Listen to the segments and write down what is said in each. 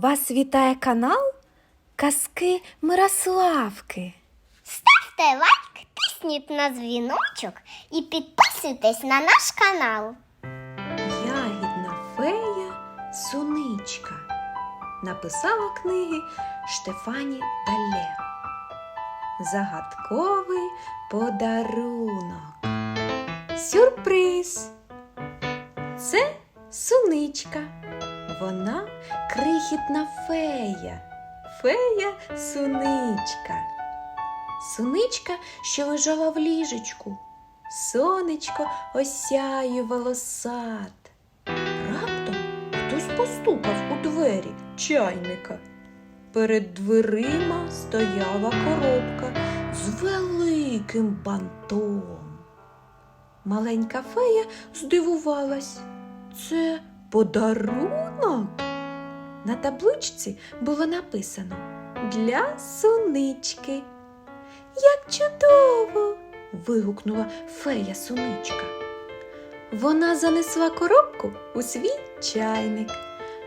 Вас вітає канал Казки Мирославки. Ставте лайк, тисніть на дзвіночок і підписуйтесь на наш канал. Ягідна фея Суничка. Написала книги Штефані Дале. Загадковий подарунок. Сюрприз. Це суничка. Вона крихітна фея. Фея суничка. Суничка, що лежала в ліжечку. Сонечко осяювало сад. Раптом хтось постукав у двері чайника. Перед дверима стояла коробка з великим бантом. Маленька фея здивувалась. Це подарунок. На табличці було написано Для сунички. Як чудово! вигукнула фея суничка. Вона занесла коробку у свій чайник.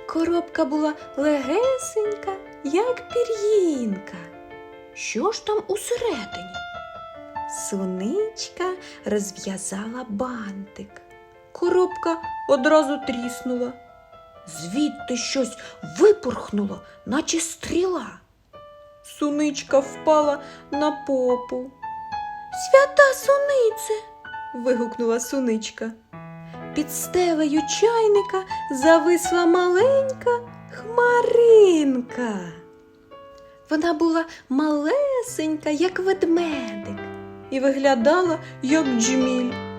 Коробка була легесенька, як пір'їнка. Що ж там усередині? Суничка розв'язала бантик. Коробка одразу тріснула. Звідти щось випорхнуло, наче стріла. Суничка впала на попу. Свята сунице. вигукнула суничка. Під стелею чайника зависла маленька хмаринка. Вона була малесенька, як ведмедик, і виглядала, як джміль.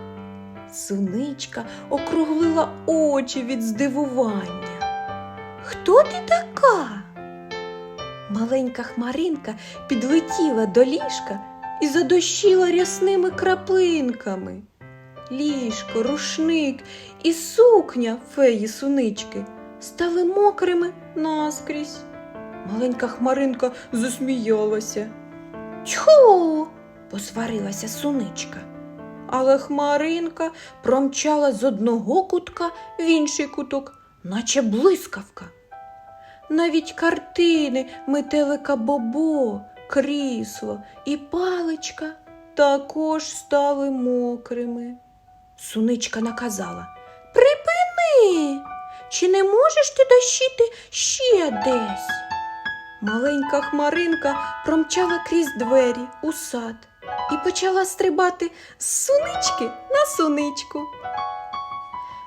Суничка округлила очі від здивування. Хто ти така? Маленька хмаринка підлетіла до ліжка і задощила рясними краплинками. Ліжко, рушник і сукня феї сунички стали мокрими наскрізь. Маленька хмаринка засміялася. Тьху. посварилася суничка. Але хмаринка промчала з одного кутка в інший куток, наче блискавка. Навіть картини метелика Бобо, крісло і паличка також стали мокрими. Суничка наказала Припини, чи не можеш ти дощити ще десь? Маленька хмаринка промчала крізь двері у сад і почала стрибати з сунички на суничку.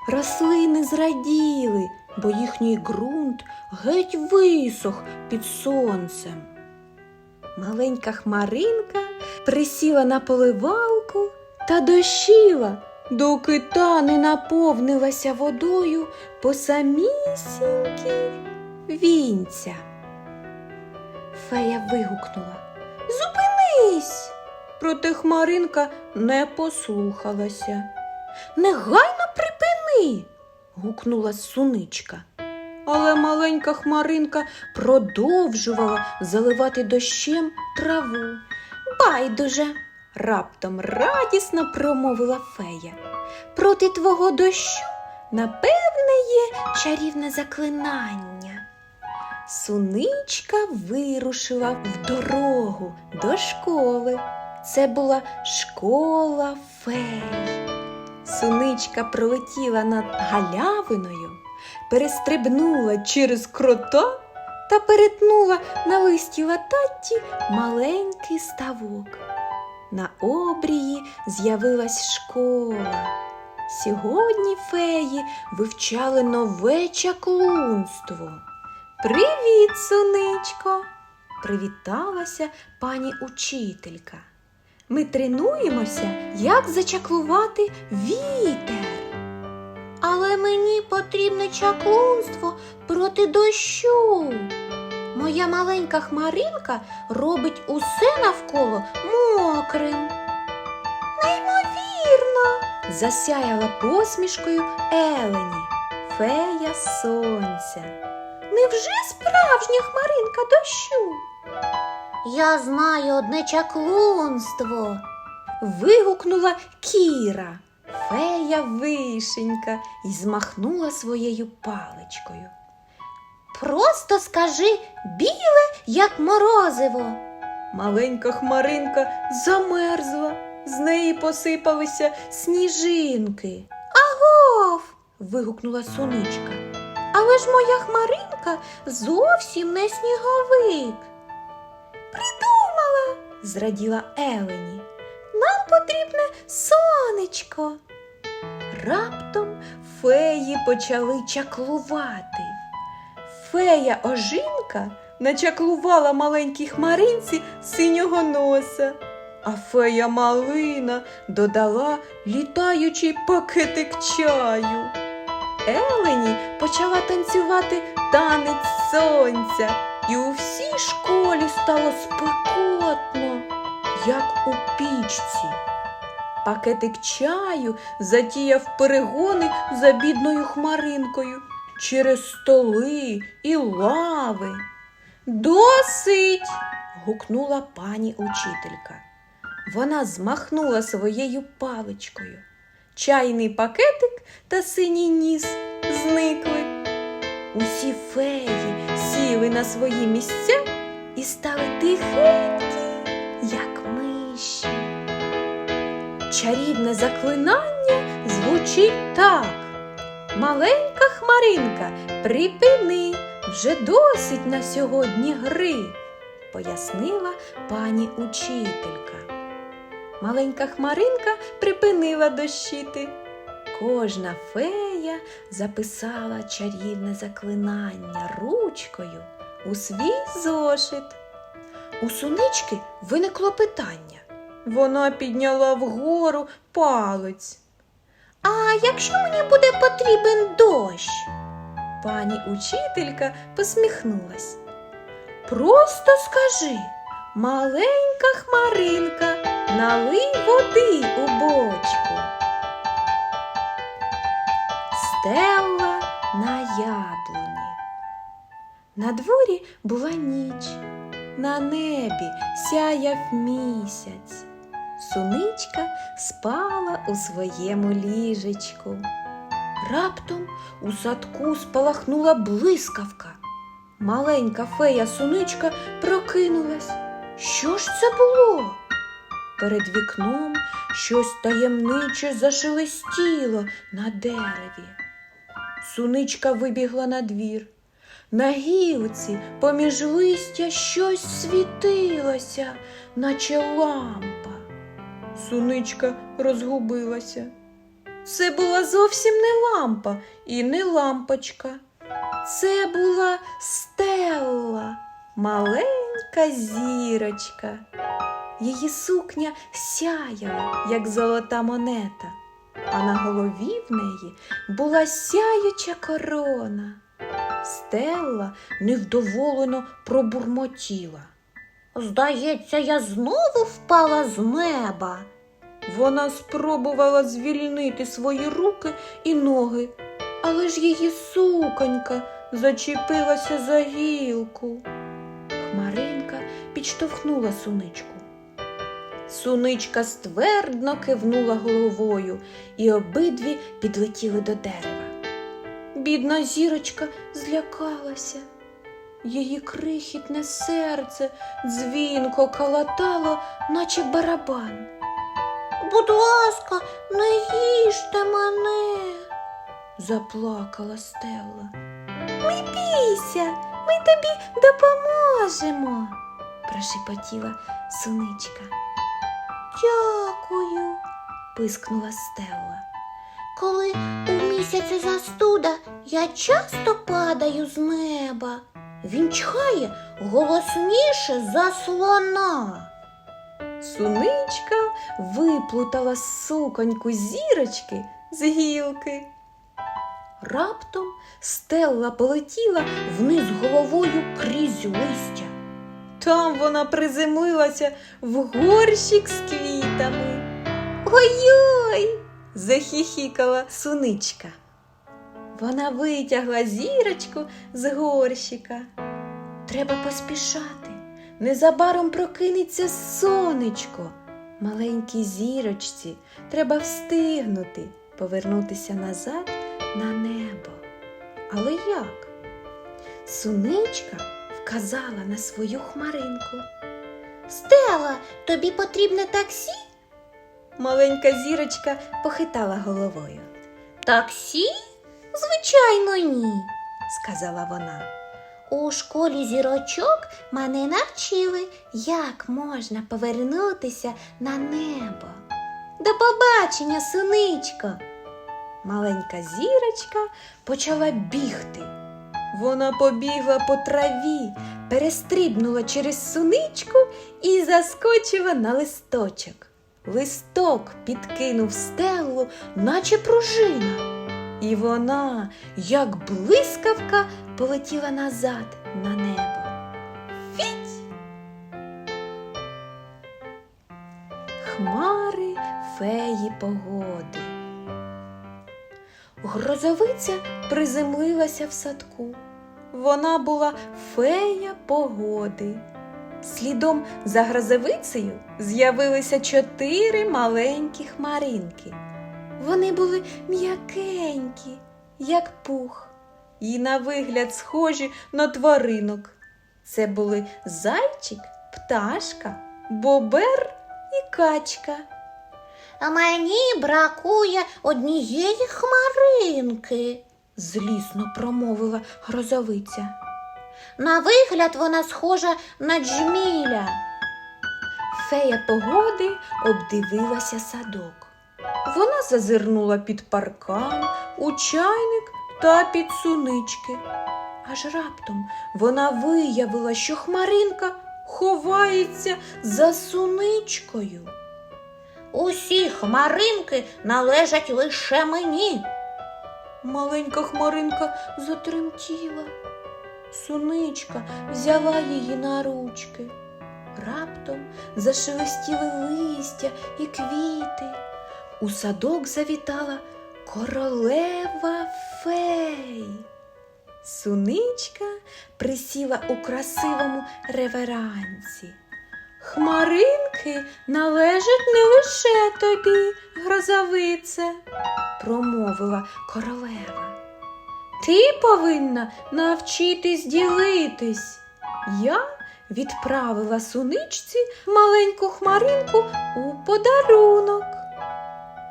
Рослини зраділи, бо їхній ґрунт геть висох під сонцем. Маленька хмаринка присіла на поливалку та дощила, доки та не наповнилася водою по самісінькі вінця. Фея вигукнула Зупинись! Проте хмаринка не послухалася. Негайно припини. гукнула суничка. Але маленька хмаринка продовжувала заливати дощем траву. Байдуже, раптом радісно промовила фея. Проти твого дощу, напевне, є чарівне заклинання. Суничка вирушила в дорогу до школи. Це була школа фей. Суничка пролетіла над галявиною, перестрибнула через крота та перетнула на листі лататті маленький ставок. На обрії з'явилась школа. Сьогодні феї вивчали нове чаклунство. Привіт, суничко! Привіталася пані учителька. Ми тренуємося, як зачаклувати вітер. Але мені потрібне чаклунство проти дощу. Моя маленька хмаринка робить усе навколо мокрим. Неймовірно, засяяла посмішкою Елені, фея сонця. Невже справжня хмаринка дощу? Я знаю одне чаклунство. вигукнула Кіра, фея вишенька, і змахнула своєю паличкою. Просто скажи біле, як морозиво. Маленька хмаринка замерзла, з неї посипалися сніжинки. Агов! Вигукнула сонечка. Але ж моя хмаринка зовсім не сніговик. Зраділа Елені. Нам потрібне сонечко. Раптом феї почали чаклувати. Фея ожинка начаклувала маленькій хмаринці синього носа, а фея малина додала літаючий пакетик чаю. Елені почала танцювати танець сонця, і у всій школі стало спекотно, як у пічці. Пакетик чаю затіяв перегони за бідною хмаринкою через столи і лави. Досить. гукнула пані учителька. Вона змахнула своєю паличкою. Чайний пакетик та синій ніс зникли. Усі феї сіли на свої місця і стали тихенькі, як. Чарівне заклинання звучить так. Маленька хмаринка, припини, вже досить на сьогодні гри, пояснила пані учителька. Маленька хмаринка припинила дощити. Кожна фея записала чарівне заклинання ручкою у свій зошит. У сунички виникло питання. Вона підняла вгору палець. А якщо мені буде потрібен дощ? Пані учителька посміхнулась. Просто скажи, маленька хмаринка, налий води у бочку. Стелла на яблуні. На дворі була ніч, на небі сяяв місяць. Суничка спала у своєму ліжечку. Раптом у садку спалахнула блискавка. Маленька фея суничка прокинулась. Що ж це було? Перед вікном щось таємниче зашелестіло на дереві. Суничка вибігла на двір. На гілці поміж листя щось світилося, наче лампа. Суничка розгубилася. Це була зовсім не лампа і не лампочка. Це була стелла, маленька зірочка. Її сукня сяяла, як золота монета, а на голові в неї була сяюча корона. Стелла невдоволено пробурмотіла. Здається, я знову впала з неба. Вона спробувала звільнити свої руки і ноги, але ж її суконька зачепилася за гілку. Хмаринка підштовхнула суничку. Суничка ствердно кивнула головою, і обидві підлетіли до дерева. Бідна зірочка злякалася. Її крихітне серце дзвінко калатало, наче барабан. Будь ласка, не їжте мене. Заплакала Стелла. Не бійся, ми тобі допоможемо, Прошепотіла суничка. Дякую. Пискнула Стелла. Коли у місяці застуда, я часто падаю з неба. Він чхає голосніше за слона. Суничка виплутала суконьку зірочки з гілки. Раптом Стелла полетіла вниз головою крізь листя. Там вона приземлилася в горщик з квітами. Ой-ой! захіхікала суничка. Вона витягла зірочку з горщика. Треба поспішати. Незабаром прокинеться сонечко. Маленькій зірочці треба— встигнути повернутися назад на небо. Але як? Суничка вказала на свою хмаринку. Стела, тобі потрібне таксі? Маленька зірочка похитала головою. Таксі? Звичайно, ні. Сказала вона. У школі зірочок мене навчили, як можна повернутися на небо. До побачення, синичко. Маленька зірочка почала бігти. Вона побігла по траві, перестрибнула через суничку і заскочила на листочок. Листок підкинув стелу, наче пружина. І вона, як блискавка, полетіла назад на небо. Фіть! Хмари феї погоди. Грозовиця приземлилася в садку. Вона була фея погоди. Слідом за грозовицею з'явилися чотири маленькі хмаринки. Вони були м'якенькі, як пух, і на вигляд схожі на тваринок. Це були зайчик, пташка, бобер і качка. А мені бракує однієї хмаринки, злісно промовила грозовиця. На вигляд вона схожа на джміля. Фея погоди обдивилася садок. Вона зазирнула під паркан, у чайник та під сунички. Аж раптом вона виявила, що хмаринка ховається за суничкою. Усі хмаринки належать лише мені. Маленька хмаринка затремтіла. Суничка взяла її на ручки. Раптом зашелестіли листя і квіти. У садок завітала королева фей. Суничка присіла у красивому реверансі. Хмаринки належать не лише тобі, грозовице, промовила королева. Ти повинна навчитись ділитись. Я відправила суничці маленьку хмаринку у подарунок.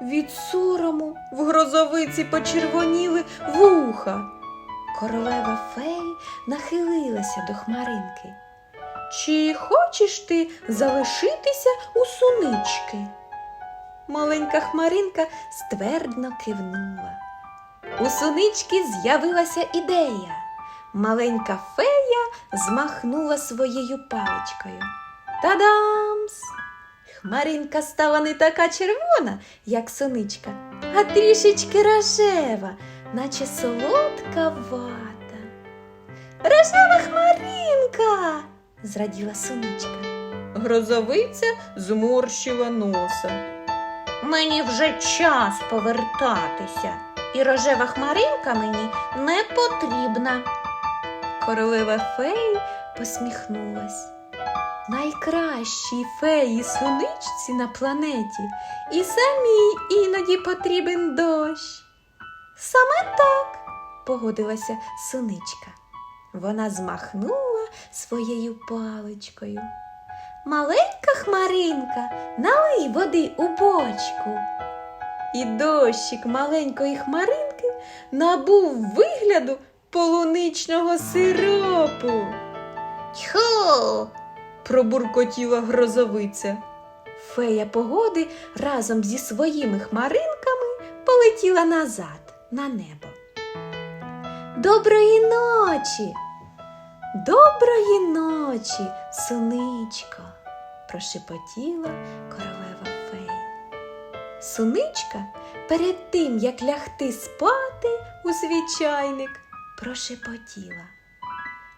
Від сорому в грозовиці почервоніли вуха. Королева фей нахилилася до хмаринки. Чи хочеш ти залишитися у сунички? Маленька хмаринка ствердно кивнула. У сунички з'явилася ідея. Маленька фея змахнула своєю паличкою. Та-дамс! Хмаринка стала не така червона, як соничка, а трішечки рожева, наче солодка вата. Рожева хмаринка! зраділа соничка. Грозовиця зморщила носа. Мені вже час повертатися, і рожева хмаринка мені не потрібна. Королева фей посміхнулась. Найкращій феї суничці на планеті і самій іноді потрібен дощ. Саме так, погодилася суничка. Вона змахнула своєю паличкою. Маленька хмаринка, налий води у бочку. І дощик маленької хмаринки набув вигляду полуничного сиропу. Тьху! Пробуркотіла грозовиця. Фея погоди разом зі своїми хмаринками полетіла назад на небо. Доброї ночі! Доброї ночі, суничко, прошепотіла королева фей. Суничка перед тим, як лягти спати у свій чайник, прошепотіла.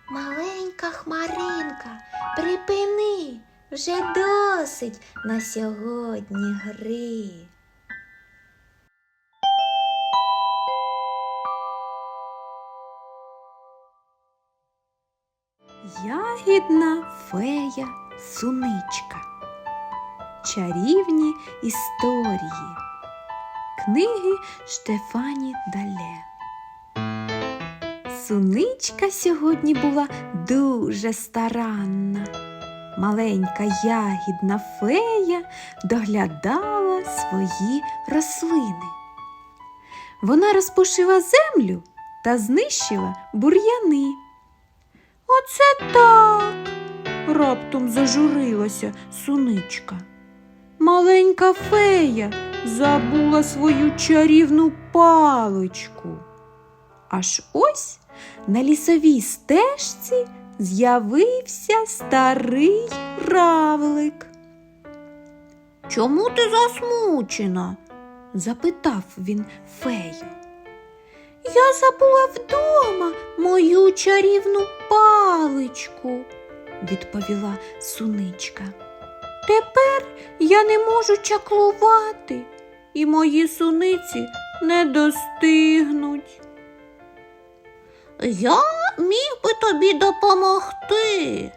Маленька хмаринка, припини, вже досить на сьогодні гри. Ягідна фея суничка. Чарівні історії. Книги Штефані Дале. Суничка сьогодні була дуже старанна. Маленька ягідна фея доглядала свої рослини. Вона розпушила землю та знищила бур'яни. Оце так. раптом зажурилася суничка. Маленька фея забула свою чарівну паличку. Аж ось на лісовій стежці з'явився старий равлик. Чому ти засмучена? запитав він фею. Я забула вдома мою чарівну паличку, відповіла суничка. Тепер я не можу чаклувати, і мої суниці не достигнуть. Я міг би тобі допомогти,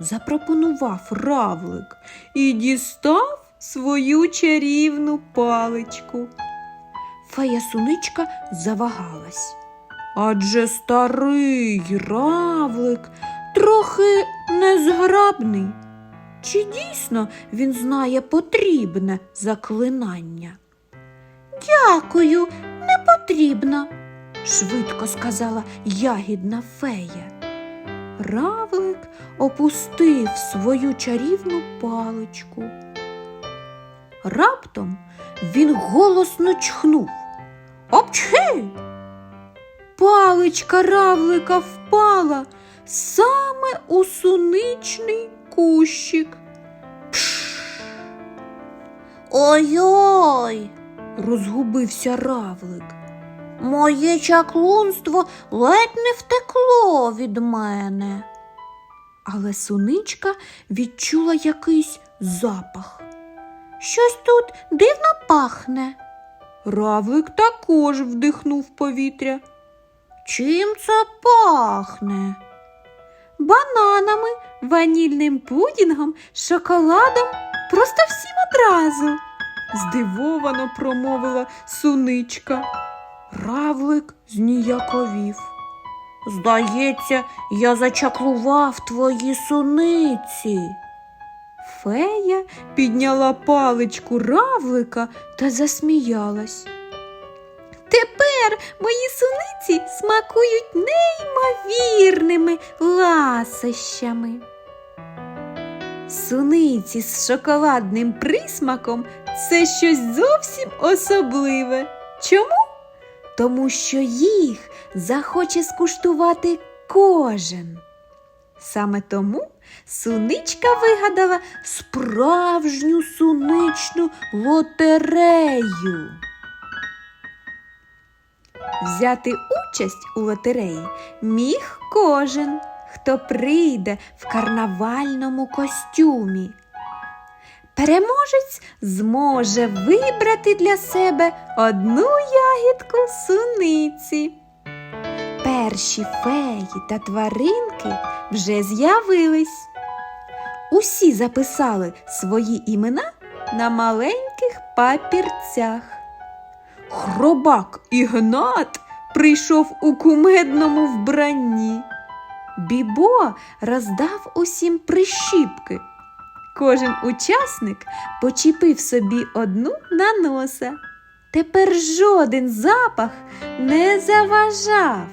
запропонував равлик і дістав свою чарівну паличку. Фея суничка завагалась. Адже старий равлик трохи незграбний. Чи дійсно він знає потрібне заклинання? Дякую, не потрібно, швидко сказала ягідна фея. Равлик опустив свою чарівну паличку. Раптом він голосно чхнув. Обчхи! Паличка равлика впала саме у суничний кущик. Ой-ой, розгубився равлик. Моє чаклунство ледь не втекло від мене. Але суничка відчула якийсь запах. Щось тут дивно пахне. Равлик також вдихнув повітря. Чим це пахне? Бананами, ванільним пудінгом, шоколадом, просто всім одразу. здивовано промовила суничка. Равлик зніяковів. Здається, я зачаклував твої суниці. Фея підняла паличку равлика та засміялась. Тепер мої суниці смакують неймовірними ласощами. Суниці з шоколадним присмаком це щось зовсім особливе. Чому? Тому що їх захоче скуштувати кожен. Саме тому суничка вигадала справжню суничну лотерею. Взяти участь у лотереї міг кожен, хто прийде в карнавальному костюмі. Переможець зможе вибрати для себе одну ягідку суниці. Перші феї та тваринки вже з'явились. Усі записали свої імена на маленьких папірцях. Хробак Ігнат прийшов у кумедному вбранні. Бібо роздав усім прищіпки. Кожен учасник почепив собі одну на носа. Тепер жоден запах не заважав.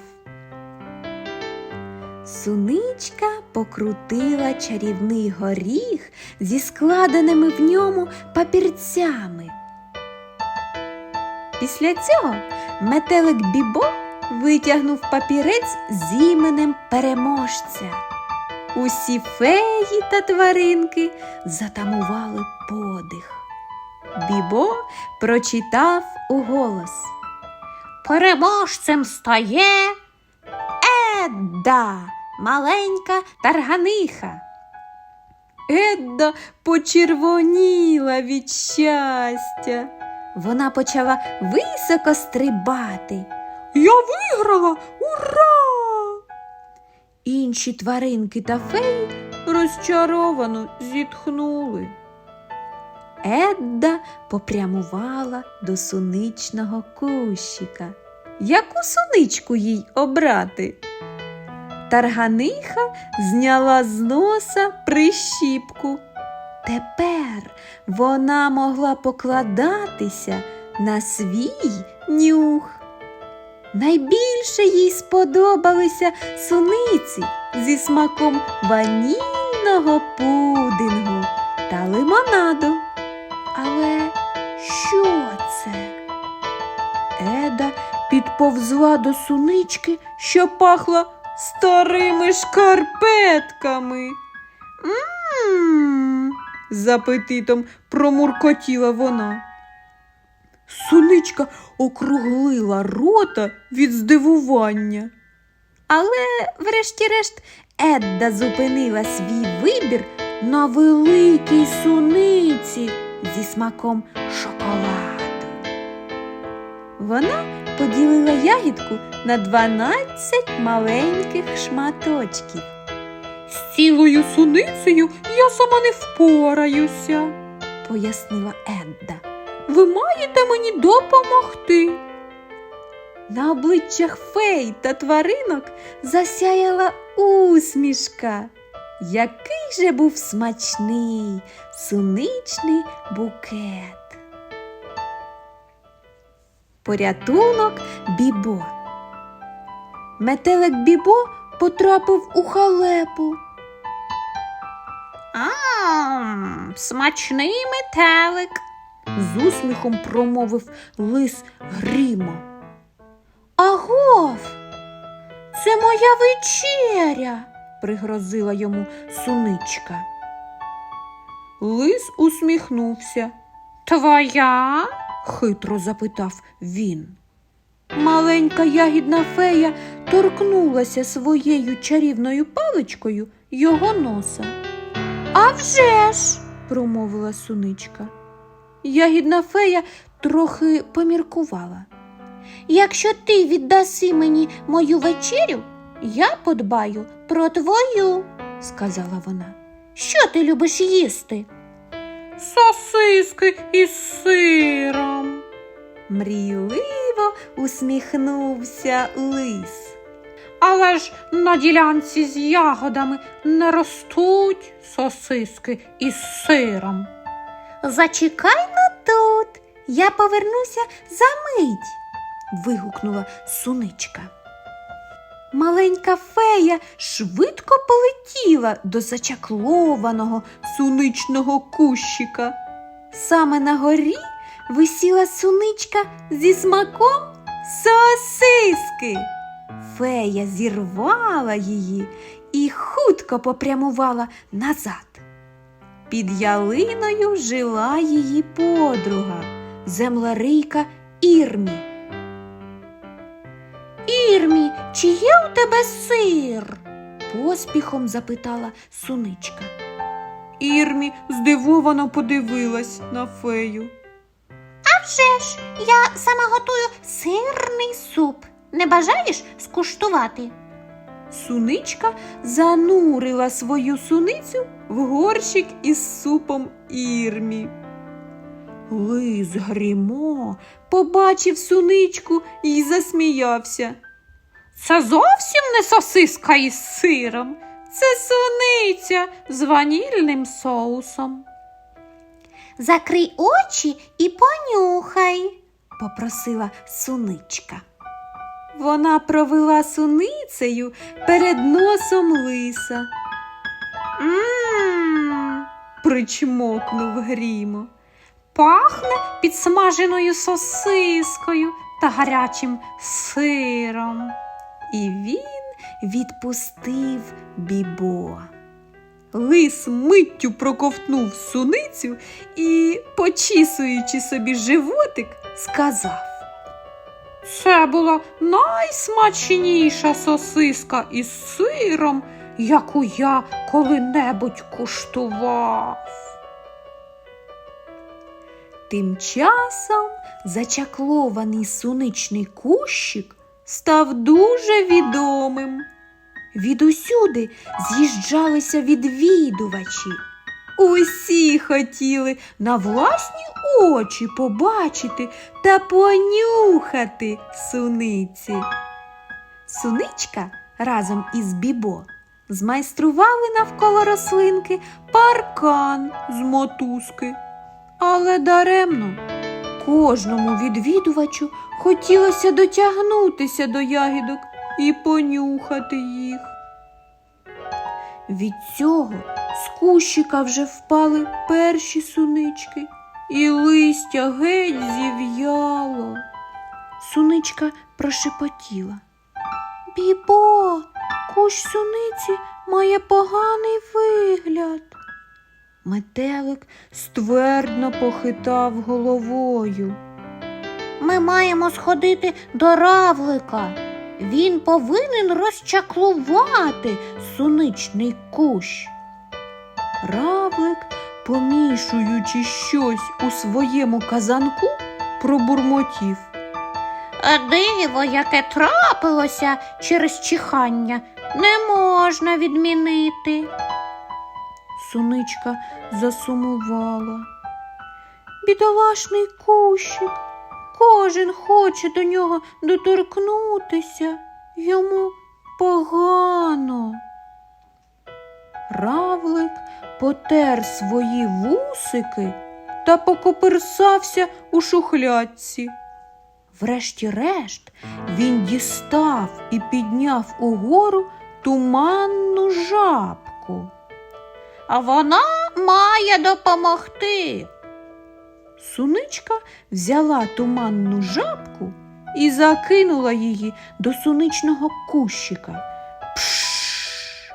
Суничка покрутила чарівний горіх зі складеними в ньому папірцями. Після цього метелик Бібо витягнув папірець з іменем переможця. Усі феї та тваринки затамували подих. Бібо прочитав уголос. Переможцем стає Едда, маленька тарганиха. Едда почервоніла від щастя. Вона почала високо стрибати. Я виграла! Ура! Інші тваринки та феї розчаровано зітхнули. Едда попрямувала до суничного кущика. яку суничку їй обрати. Тарганиха зняла з носа прищіпку. Тепер вона могла покладатися на свій нюх. Найбільше їй сподобалися суниці зі смаком ванільного пудингу та лимонаду. Але що це? Еда підповзла до сунички, що пахла старими шкарпетками. М, з апетитом промуркотіла вона. Суничка округлила рота від здивування. Але, врешті-решт, Едда зупинила свій вибір на великій суниці зі смаком шоколаду. Вона поділила ягідку на 12 маленьких шматочків. З цілою суницею я сама не впораюся, пояснила Едда. Ви маєте мені допомогти. На обличчях фей та тваринок засяяла усмішка. Який же був смачний суничний букет. Порятунок Бібо. Метелик Бібо потрапив у халепу. Ам, смачний метелик, з усміхом промовив лис Грімо. Агов, це моя вечеря, пригрозила йому суничка. Лис усміхнувся. Твоя? хитро запитав він. Маленька ягідна фея торкнулася своєю чарівною паличкою його носа. «А вже ж!» – промовила суничка. Ягідна фея трохи поміркувала. Якщо ти віддаси мені мою вечерю, я подбаю про твою, сказала вона. Що ти любиш їсти? Сосиски із сиром. Мрійливо усміхнувся лис. Але ж на ділянці з ягодами не ростуть сосиски із сиром. Зачекай на тут, я повернуся за мить, вигукнула суничка. Маленька фея швидко полетіла до зачаклованого суничного кущика. Саме на горі висіла суничка зі смаком сосиски. Фея зірвала її і хутко попрямувала назад. Під ялиною жила її подруга, землерийка Ірмі. Ірмі, чи є у тебе сир? поспіхом запитала суничка. Ірмі здивовано подивилась на фею. А вже ж, я сама готую сирний суп. Не бажаєш скуштувати? Суничка занурила свою суницю в горщик із супом Ірмі. Лис Грімо побачив суничку і засміявся. Це зовсім не сосиска із сиром, це суниця з ванільним соусом. Закрий очі і понюхай, попросила суничка. Вона провела суницею перед носом лиса. Мм, причмокнув Грімо. Пахне підсмаженою сосискою та гарячим сиром. І він відпустив бібо. Лис миттю проковтнув суницю і, почісуючи собі животик, сказав. Це була найсмачніша сосиска із сиром, яку я коли-небудь куштував. Тим часом зачаклований суничний кущик став дуже відомим. Відусюди з'їжджалися відвідувачі. Усі хотіли на власні очі побачити та понюхати суниці. Суничка разом із Бібо змайстрували навколо рослинки паркан з мотузки. Але даремно кожному відвідувачу хотілося дотягнутися до ягідок і понюхати їх. Від цього з кущика вже впали перші сунички, і листя геть зів'яло. Суничка прошепотіла. Бібо, кущ суниці має поганий вигляд. Метелик ствердно похитав головою. Ми маємо сходити до равлика. Він повинен розчаклувати суничний кущ. Равлик, помішуючи щось у своєму казанку, пробурмотів. А диво, яке трапилося через чихання, не можна відмінити. Суничка засумувала. Бідолашний кущик, кожен хоче до нього доторкнутися, йому погано. Равлик потер свої вусики та покоперсався у шухлядці. Врешті-решт він дістав і підняв угору туманну жабку. А вона має допомогти. Суничка взяла туманну жабку і закинула її до суничного кущика. Пш!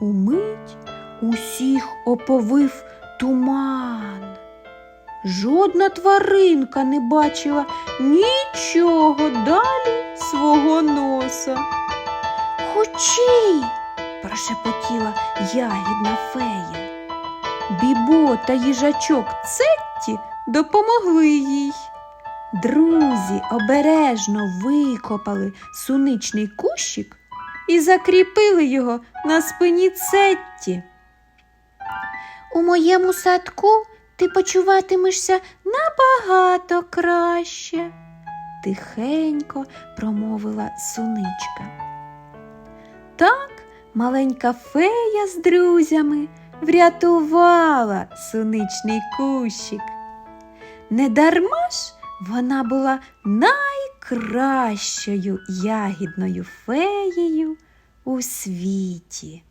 Умить усіх оповив туман. Жодна тваринка не бачила нічого далі свого носа. Хочі, прошепотіла ягідна фея. Бібо та їжачок Цетті допомогли їй. Друзі обережно викопали суничний кущик і закріпили його на спині Цетті. У моєму садку ти почуватимешся набагато краще, тихенько промовила суничка. Так маленька фея з друзями врятувала суничний кущик. Недарма ж вона була найкращою ягідною феєю у світі.